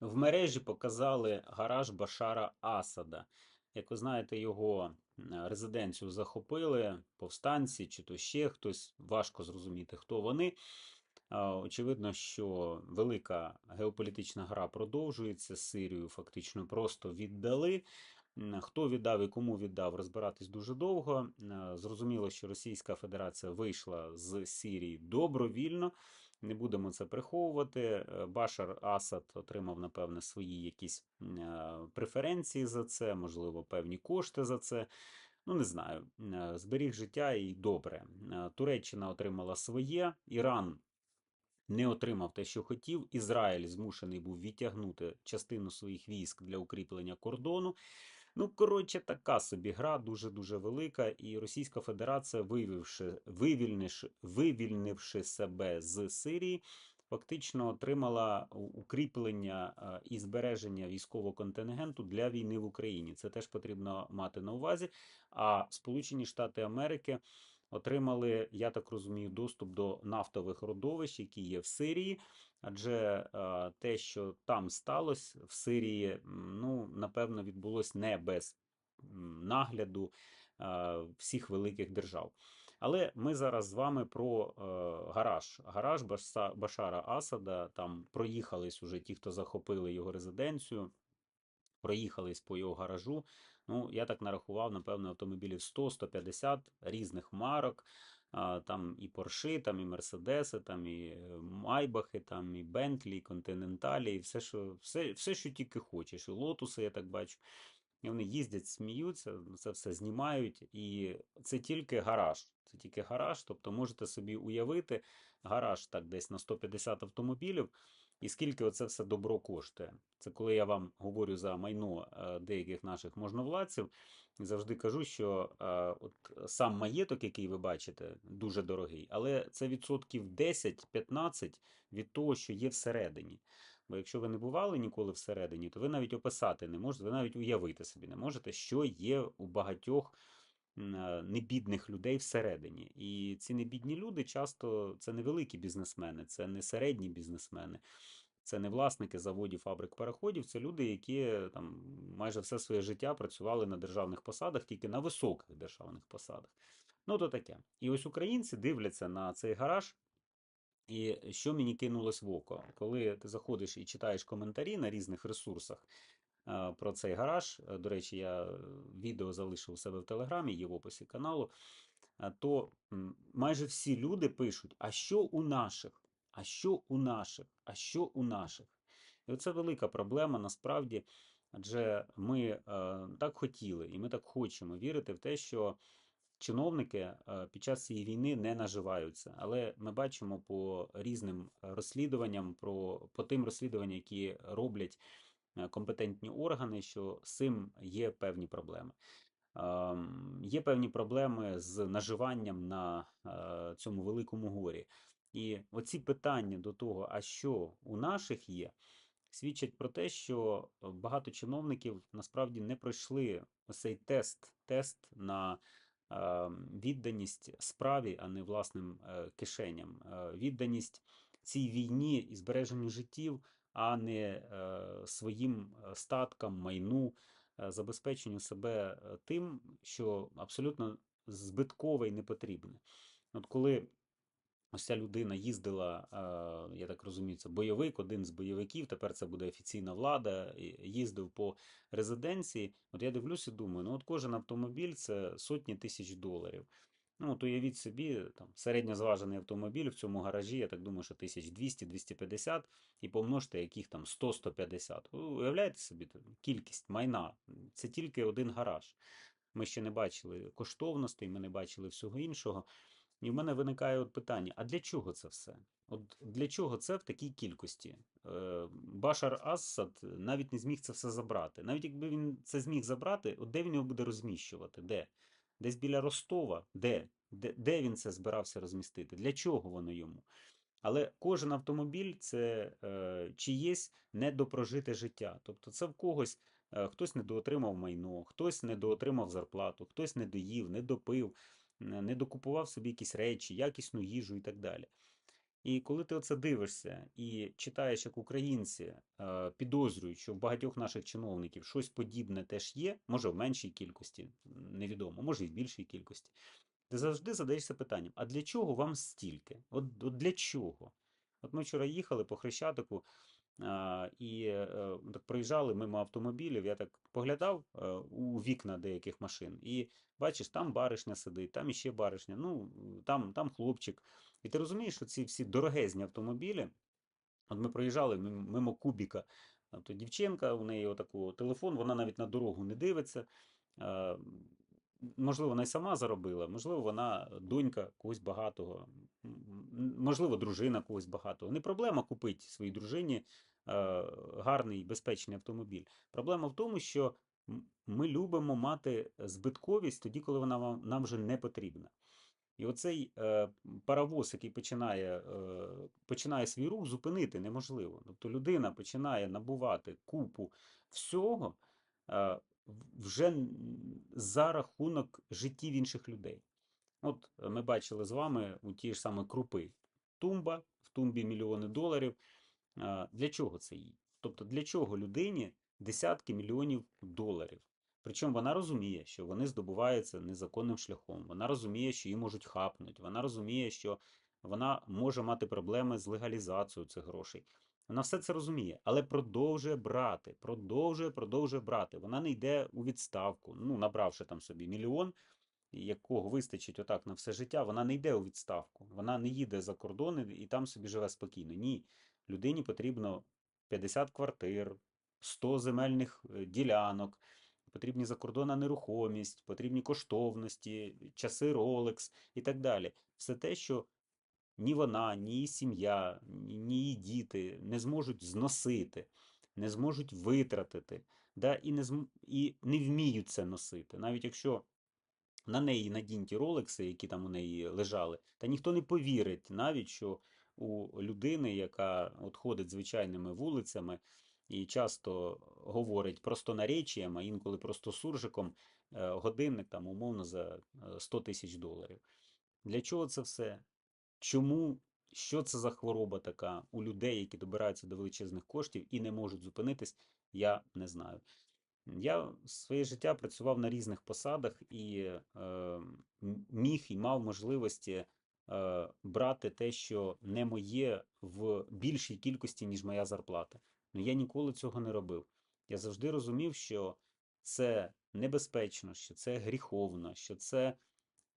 В мережі показали гараж Башара Асада. Як ви знаєте, його резиденцію захопили повстанці чи то ще хтось. Важко зрозуміти, хто вони. Очевидно, що велика геополітична гра продовжується. Сирію фактично просто віддали. Хто віддав і кому віддав, розбиратись дуже довго. Зрозуміло, що Російська Федерація вийшла з Сирії добровільно. Не будемо це приховувати. Е, Башар Асад отримав, напевне, свої якісь е, преференції за це, можливо, певні кошти за це. Ну, не знаю. Е, Зберіг життя і добре. Туреччина отримала своє, Іран не отримав те, що хотів. Ізраїль змушений був відтягнути частину своїх військ для укріплення кордону. Ну, коротше, така собі гра дуже-дуже велика, і Російська Федерація, виявивши, вивільнивши, вивільнивши себе з Сирії, фактично отримала укріплення е, і збереження військового контингенту для війни в Україні. Це теж потрібно мати на увазі. А Сполучені Штати Америки отримали, я так розумію, доступ до нафтових родовищ, які є в Сирії. Адже е, те, що там сталося в Сирії, ну, напевно, відбулось не без нагляду е, всіх великих держав. Але ми зараз з вами про е, гараж. Гараж Башара Асада. Там проїхались уже ті, хто захопили його резиденцію, проїхались по його гаражу. Ну, я так нарахував, напевно, автомобілів 100-150 різних марок. Там і Порши, там і Мерседеси, там і е, Майбахи, там і Бентлі, і Континенталі, і все, що, все, все, що тільки хочеш. І Лотуси, я так бачу. І вони їздять, сміються, це все знімають, і це тільки гараж. Це тільки гараж. Тобто можете собі уявити гараж так десь на 150 автомобілів, і скільки оце все добро коштує. Це коли я вам говорю за майно е, деяких наших можновладців, завжди кажу, що е, от сам маєток, який ви бачите, дуже дорогий, але це відсотків 10-15 від того, що є всередині. Бо якщо ви не бували ніколи всередині, то ви навіть описати не можете, ви навіть уявити собі не можете, що є у багатьох небідних людей всередині. І ці небідні люди часто це не великі бізнесмени, це не середні бізнесмени. Це не власники заводів, фабрик, переходів, це люди, які там майже все своє життя працювали на державних посадах, тільки на високих державних посадах. Ну, то таке. І ось українці дивляться на цей гараж, і що мені кинулось в око, коли ти заходиш і читаєш коментарі на різних ресурсах е, про цей гараж. е, До речі, я е, відео залишив у себе в Телеграмі, є в описі каналу. е, То майже всі люди пишуть: а що у наших? А що у наших? А що у наших? І оце велика проблема насправді. Адже ми е, так хотіли, і ми так хочемо вірити в те, що чиновники е, під час цієї війни не наживаються. Але ми бачимо по різним розслідуванням, про, по тим розслідуванням, які роблять е, компетентні органи, що з цим є певні проблеми. Ем, Є певні проблеми з наживанням на е, цьому великому горі. І оці питання до того, а що у наших є, свідчать про те, що е, багато чиновників насправді не пройшли цей тест, тест на е, відданість справі, а не власним е, кишеням, е, відданість цій війні і збереженню життів, а не е, своїм е, статкам, майну, е, забезпеченню себе тим, що абсолютно збиткове і не потрібне. От коли ось ця людина їздила, я так розумію, це бойовик, один з бойовиків, тепер це буде офіційна влада, їздив по резиденції. От я дивлюся і думаю, ну от кожен автомобіль це сотні тисяч доларів. Ну, от уявіть собі, там середньозважений автомобіль в цьому гаражі, я так думаю, що 1200-250, і помножте, яких там 100-150. Ви Уявляєте собі кількість майна? Це тільки один гараж. Ми ще не бачили коштовностей, ми не бачили всього іншого. І в мене виникає от питання: а для чого це все? От для чого це в такій кількості? Е, Башар Асад навіть не зміг це все забрати. Навіть якби він це зміг забрати, от де він його буде розміщувати? Де? Десь біля Ростова? Де? Де, де він це збирався розмістити? Для чого воно йому? Але кожен автомобіль це е, чиєсь недопрожите життя. Тобто це в когось е, хтось недоотримав майно, хтось недоотримав зарплату, хтось не доїв, не допив, н- не докупував собі якісь речі, якісну їжу і так далі. І коли ти оце дивишся і читаєш, як українці е, підозрюють, що в багатьох наших чиновників щось подібне теж є, може в меншій кількості, невідомо, може і в більшій кількості, ти завжди задаєшся питанням: а для чого вам стільки? От, от для чого? От ми вчора їхали по Хрещатику і е, так проїжджали мимо автомобілів. Я так поглядав е, у вікна деяких машин, і бачиш, там баришня сидить, там іще баришня, ну там, там хлопчик. І ти розумієш, що ці всі дорогезні автомобілі. От ми проїжджали мимо Кубіка. Тобто дівчинка, у неї отаку телефон, вона навіть на дорогу не дивиться. Е, Можливо, вона й сама заробила, можливо, вона донька когось багатого, можливо, дружина когось багатого. Не проблема купити своїй дружині е, гарний безпечний автомобіль. Проблема в тому, що ми любимо мати збитковість тоді, коли вона нам вже не потрібна. І оцей е, паровоз, який починає, е, починає свій рух, зупинити неможливо. Тобто людина починає набувати купу всього е, вже за рахунок життів інших людей. От е, ми бачили з вами у ті ж саме крупи. Тумба, в тумбі мільйони доларів. А, Для чого це їй? Тобто для чого людині десятки мільйонів доларів? Причому вона розуміє, що вони здобуваються незаконним шляхом. Вона розуміє, що її можуть хапнути. Вона розуміє, що вона може мати проблеми з легалізацією цих грошей. Вона все це розуміє, але продовжує брати, продовжує, продовжує брати. Вона не йде у відставку. Ну, набравши там собі мільйон, якого вистачить отак на все життя, вона не йде у відставку. Вона не їде за кордони і там собі живе спокійно. Ні. Людині потрібно 50 квартир, 100 земельних е, ділянок, потрібні закордонна нерухомість, потрібні коштовності, часи Rolex і так далі. Все те, що ні вона, ні її сім'я, ні її діти не зможуть зносити, не зможуть витратити, да, і, не зм... і не вміють це носити. Навіть якщо на неї надінь ті ролекси, які там у неї лежали, та ніхто не повірить навіть, що у людини, яка от ходить звичайними вулицями і часто говорить просто наречіям, а інколи просто суржиком, е, годинник там умовно за е, 100 тисяч доларів. Для чого це все? Чому? Що це за хвороба така у людей, які добираються до величезних коштів і не можуть зупинитись, я не знаю. Я своє життя працював на різних посадах і е, міг і мав можливості е, брати те, що не моє в більшій кількості, ніж моя зарплата. Ну я ніколи цього не робив. Я завжди розумів, що це небезпечно, що це гріховно, що це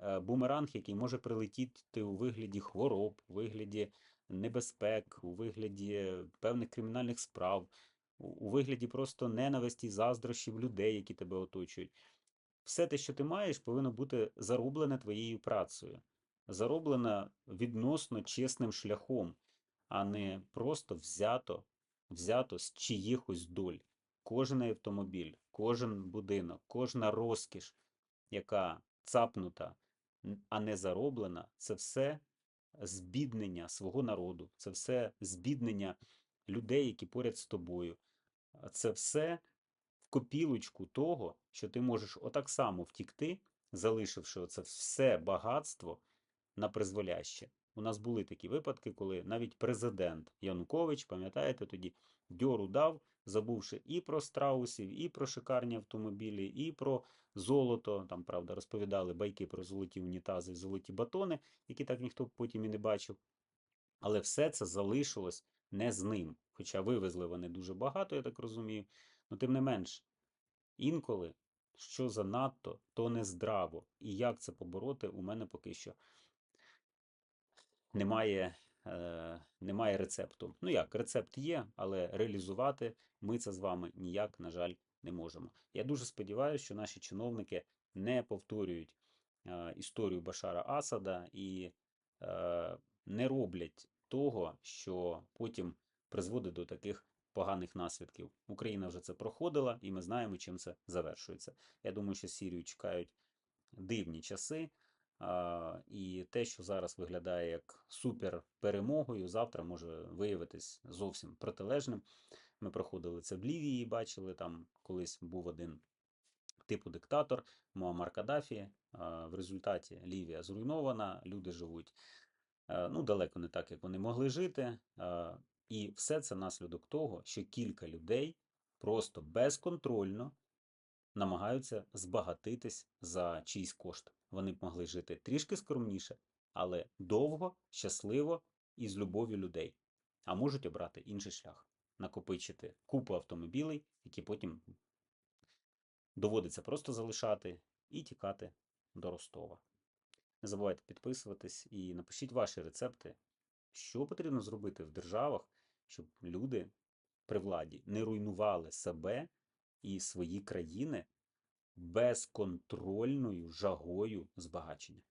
е, бумеранг, який може прилетіти у вигляді хвороб, у вигляді небезпек, у вигляді певних кримінальних справ, у вигляді просто ненависті, заздрощів людей, які тебе оточують. Все те, що ти маєш, повинно бути зароблене твоєю працею, зароблене відносно чесним шляхом, а не просто взято, взято з чиїхось доль. Кожен автомобіль, кожен будинок, кожна розкіш, яка цапнута, а не зароблена, це все збіднення свого народу, це все збіднення людей, які поряд з тобою. Це все в копілочку того, що ти можеш отак само втікти, залишивши оце все багатство на призволяще. У нас були такі випадки, коли навіть президент Янукович, пам'ятаєте, тоді дьору дав, забувши і про страусів, і про шикарні автомобілі, і про золото. Там, правда, розповідали байки про золоті унітази, золоті батони, які так ніхто потім і не бачив. Але все це залишилось не з ним. Хоча вивезли вони дуже багато, я так розумію. Ну, тим не менш, інколи, що занадто, то не здраво. І як це побороти, у мене поки що немає, е, немає рецепту. Ну як, рецепт є, але реалізувати ми це з вами ніяк, на жаль, не можемо. Я дуже сподіваюся, що наші чиновники не повторюють е, історію Башара Асада і е, не роблять того, що потім призводить до таких поганих наслідків. Україна вже це проходила, і ми знаємо, чим це завершується. Я думаю, що Сірію чекають дивні часи. І те, що зараз виглядає як супер перемогою, завтра може виявитись зовсім протилежним. Ми проходили це в Лівії, бачили там колись був один типу диктатор Муаммар Каддафі. В результаті Лівія зруйнована, люди живуть е, ну, далеко не так, як вони могли жити. І все це наслідок того, що кілька людей просто безконтрольно намагаються збагатитись за чийсь кошт. Вони б могли жити трішки скромніше, але довго, щасливо і з любов'ю людей. А можуть обрати інший шлях накопичити купу автомобілей, які потім доводиться просто залишати і тікати до Ростова. Не забувайте підписуватись і напишіть ваші рецепти, що потрібно зробити в державах, щоб люди при владі не руйнували себе і свої країни безконтрольною жагою збагачення.